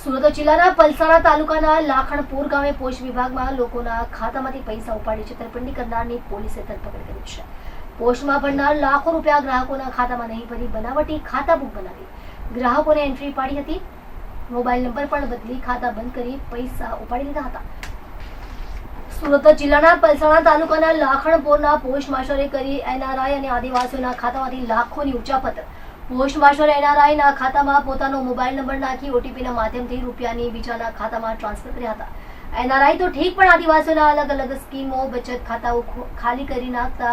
સુરત જિલ્લાના પલસાણા તાલુકાના લાખણપુર ગામે પોસ્ટ વિભાગમાં લોકોના ખાતામાંથી પૈસા ઉપાડી છેતરપિંડી કરનારની પોલીસે ધરપકડ કરી છે. પોસ્ટમાં ભરનાર લાખો રૂપિયા ગ્રાહકોના ખાતામાં નહીં ભરી બનાવટી ખાતા બુક બનાવી ગ્રાહકોને એન્ટ્રી પાડી હતી. મોબાઈલ નંબર પણ બદલી ખાતા બંધ કરી પૈસા ઉપાડી લીધા હતા. સુરત જિલ્લાના પલસાણા તાલુકાના લાખણપુરના પોસ્ટ માસ્ટરે કરી એનઆરઆઈ અને આદિવાસીઓના ખાતામાંથી લાખોની ઉચાપત પોસ્ટ માસ્ટર એનઆરઆઈના ખાતામાં પોતાનો મોબાઈલ નંબર નાખી ઓટીપીના માધ્યમથી રૂપિયાની બીજાના ખાતામાં ટ્રાન્સફર કર્યા હતા. એનઆરઆઈ તો ઠીક પણ આદિવાસીઓના અલગ અલગ સ્કીમો, બચત ખાતાઓ ખાલી કરી નાખતા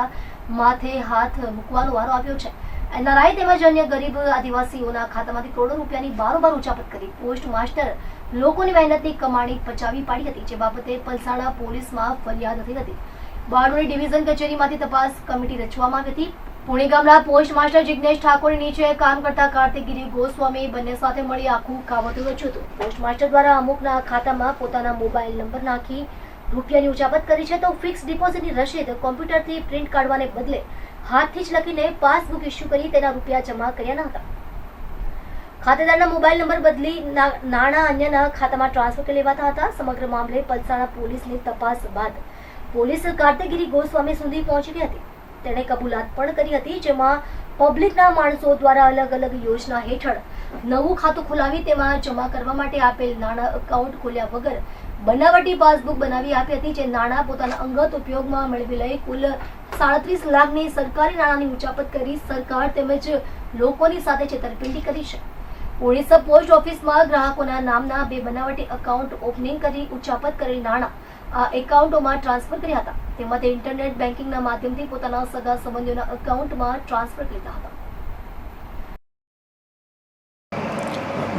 માથે હાથ મૂકવાનો વારો આવ્યો છે. એનઆરઆઈ તેમજ અન્ય ગરીબ આદિવાસીઓના ખાતામાંથી કરોડો રૂપિયાની બારોબાર ઉચાપત કરી પોસ્ટ માસ્ટર લોકોની મહેનતની કમાણી પચાવી પાડી હતી, જે બાબતે પલસાણા પોલીસમાં ફરિયાદ થઈ હતી. બારડોલી ડિવિઝન કચેરીમાંથી તપાસ કમિટી રચવામાં આવી હતી. પુણે ગામના પોસ્ટ માસ્ટર જિજ્ઞેશ ઠાકોરની નીચે કામ કરતા કાર્તિકગીરી ગોસ્વામી બંને સાથે મળી આખું કાવતું રચ્યું હતું. પોસ્ટ માસ્ટર દ્વારા અમુકના ખાતામાં પોતાના મોબાઈલ નંબર નાખી રૂપિયાની ઉચાપત કરી છે તો ફિક્સ ડિપોઝિટની રસીદ કોમ્પ્યુટરથી પ્રિન્ટ કાઢવાને બદલે હાથથી જ લખીને પાસબુક ઇસ્યુ કરી તેના રૂપિયા જમા કર્યા ન હતા. ખાતેદારના મોબાઈલ નંબર બદલી નાણાં અન્યના ખાતામાં ટ્રાન્સફર કરી લેવાતા હતા. સમગ્ર મામલે પલસાણા પોલીસની તપાસ બાદ પોલીસ કાર્તિકગીરી ગોસ્વામી સુધી પહોંચી ગઈ હતી. તેણે કબૂલાત પણ કરી હતી, જેમાં પબ્લિકના માણસો દ્વારા અલગ અલગ યોજના હેઠળ નવું ખાતું ખોલાવી તેમાં જમા કરવા માટે આપેલ નાણાં એકાઉન્ટ ખોલ્યા વગર બનાવટી પાસબુક બનાવી આપી હતી, જે નાણાં પોતાના અંગત ઉપયોગમાં મેળવી લઈ કુલ સાડત્રીસ લાખની સરકારી નાણાંની ઉચાપત કરી સરકાર તેમજ લોકોની સાથે છેતરપિંડી કરી છે. ઓડિશા પોસ્ટ ઓફિસમાં ગ્રાહકોના નામના બે બનાવટી એકાઉન્ટ ઓપનિંગ કરી ઉચાપત કરેલ નાણાં આ એકાઉન્ટોમાં ટ્રાન્સફર કર્યા હતા. તેમાં તે ઇન્ટરનેટ બેન્કિંગના માધ્યમથી પોતાના સગા સંબંધીઓના એકાઉન્ટમાં ટ્રાન્સફર કર્યા હતા.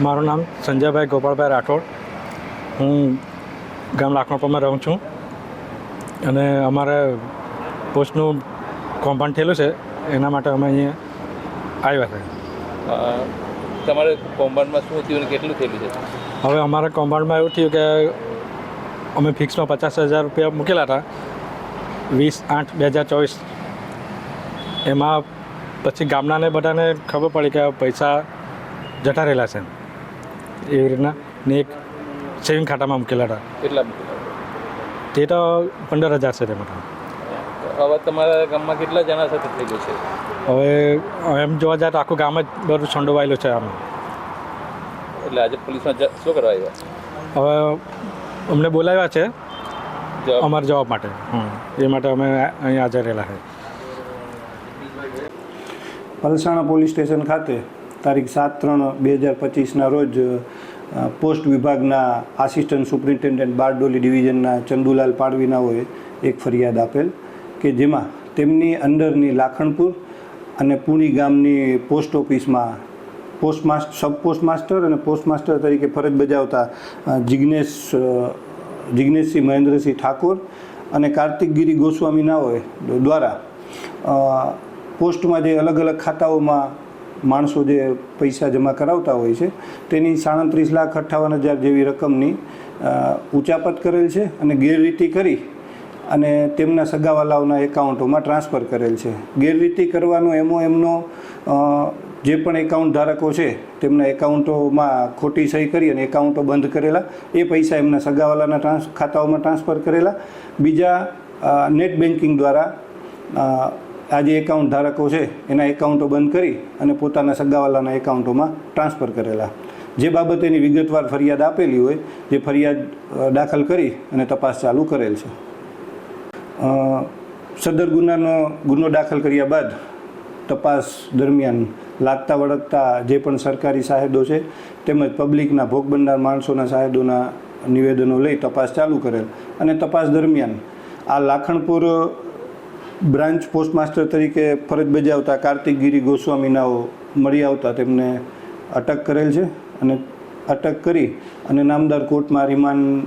મારું નામ સંજયભાઈ ગોપાલભાઈ રાઠોડ. હું ગામ લાખણપુરમાં રહું છું. અને અમારે પોસ્ટનું કોમ્પાઉન્ડ થયેલું છે. એના માટે અમે અહીંયા આવ્યા છે. તમારે કોમ્પાઉન્ડમાં શું થયું કેટલું થયેલું છે? હવે અમારા કોમ્પાઉન્ડમાં એવું થયું કે અમે ફિક્સમાં પચાસ હજાર રૂપિયા મૂકેલા હતા. વીસ આઠ બે હજાર ચોવીસ. એમાં પછી ગામડાને બધાને ખબર પડી કે આ પૈસા જતા રહેલા છે. એવી રીતના ને એક સેવિંગ ખાતામાં મૂકેલા હતા. કેટલા તે તો પંદર હજાર છે તેમાં હવે તમારા ગામમાં કેટલા જણા સાથે થયેલું છે? હવે એમ જોવા જાય તો આખું ગામ જ બધું છંડોવાયેલું છે આમ. એટલે આજે પોલીસમાં શું કરવા આવ્યા? હવે અમને બોલાવ્યા છે અમારા જવાબ માટે. એ માટે અમે અહીં હાજર રહેલા છે. પલસાણા પોલીસ સ્ટેશન ખાતે તારીખ સાત ત્રણ બે હજાર પચીસના રોજ પોસ્ટ વિભાગના આસિસ્ટન્ટ સુપ્રિન્ટેન્ડન્ટ બારડોલી ડિવિઝનના ચંદુલાલ પાડવીનાઓએ એક ફરિયાદ આપેલ કે જેમાં તેમની અંદરની લાખણપુર અને પુણી ગામની પોસ્ટ ઓફિસમાં પોસ્ટ સબ પોસ્ટ માસ્ટર અને પોસ્ટ માસ્ટર તરીકે ફરજ બજાવતા જિજ્ઞેશ જિજ્ઞેશસિંહ મહેન્દ્રસિંહ ઠાકોર અને કાર્તિકગીરી ગોસ્વામીનાઓએ દ્વારા પોસ્ટમાં જે અલગ અલગ ખાતાઓમાં માણસો જે પૈસા જમા કરાવતા હોય છે, તેની સાડત્રીસ લાખ અઠ્ઠાવન હજાર જેવી રકમની ઉચાપત કરેલ છે અને ગેરરીતિ કરી અને તેમના સગાવાલાઓના એકાઉન્ટોમાં ટ્રાન્સફર કરેલ છે. ગેરરીતિ કરવાનો એમો એમનો જે પણ એકાઉન્ટ ધારકો છે, તેમના એકાઉન્ટોમાં ખોટી સહી કરી અને એકાઉન્ટો બંધ કરેલા, એ પૈસા એમના સગાવાલાના ટ્રાન્સ ખાતાઓમાં ટ્રાન્સફર કરેલા. બીજા નેટ બેન્કિંગ દ્વારા આ જે એકાઉન્ટ ધારકો છે, એના એકાઉન્ટો બંધ કરી અને પોતાના સગાવાલાના એકાઉન્ટોમાં ટ્રાન્સફર કરેલા. જે બાબતેની વિગતવાર ફરિયાદ આપેલી હોય, જે ફરિયાદ દાખલ કરી અને તપાસ ચાલુ કરેલ છે. સદર ગુનાનો ગુનો દાખલ કર્યા બાદ તપાસ દરમિયાન લાગતા વળગતા જે પણ સરકારી સાહેદો છે, તેમજ પબ્લિકના ભોગ બનનાર માણસોના સાહેદોના નિવેદનો લઈ તપાસ ચાલુ કરેલ. અને તપાસ દરમિયાન આ લાખણપુર બ્રાન્ચ પોસ્ટમાસ્ટર તરીકે ફરજ બજાવતા કાર્તિક ગિરી ગોસ્વામીનાઓ મળી આવતા તેમને અટક કરેલ છે અને અટક કરી અને નામદાર કોર્ટમાં રિમાન્ડ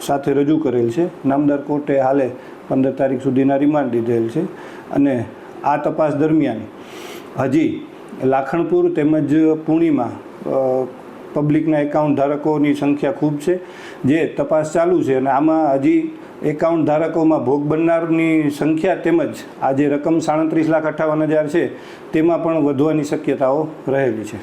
સાથે રજૂ કરેલ છે. નામદાર કોર્ટે હાલે પંદર તારીખ સુધીના રિમાન્ડ દીધેલ છે. અને આ તપાસ દરમિયાન હજી લાખણપુર તેમજ પૂણીમાં પબ્લિકના એકાઉન્ટ ધારકોની સંખ્યા ખૂબ છે, જે તપાસ ચાલુ છે અને આમાં હજી એકાઉન્ટ ધારકોમાં ભોગ બનનારની સંખ્યા તેમજ આ જે રકમ સાડત્રીસ લાખ અઠ્ઠાવન હજાર છે, તેમાં પણ વધવાની શક્યતાઓ રહેલી છે.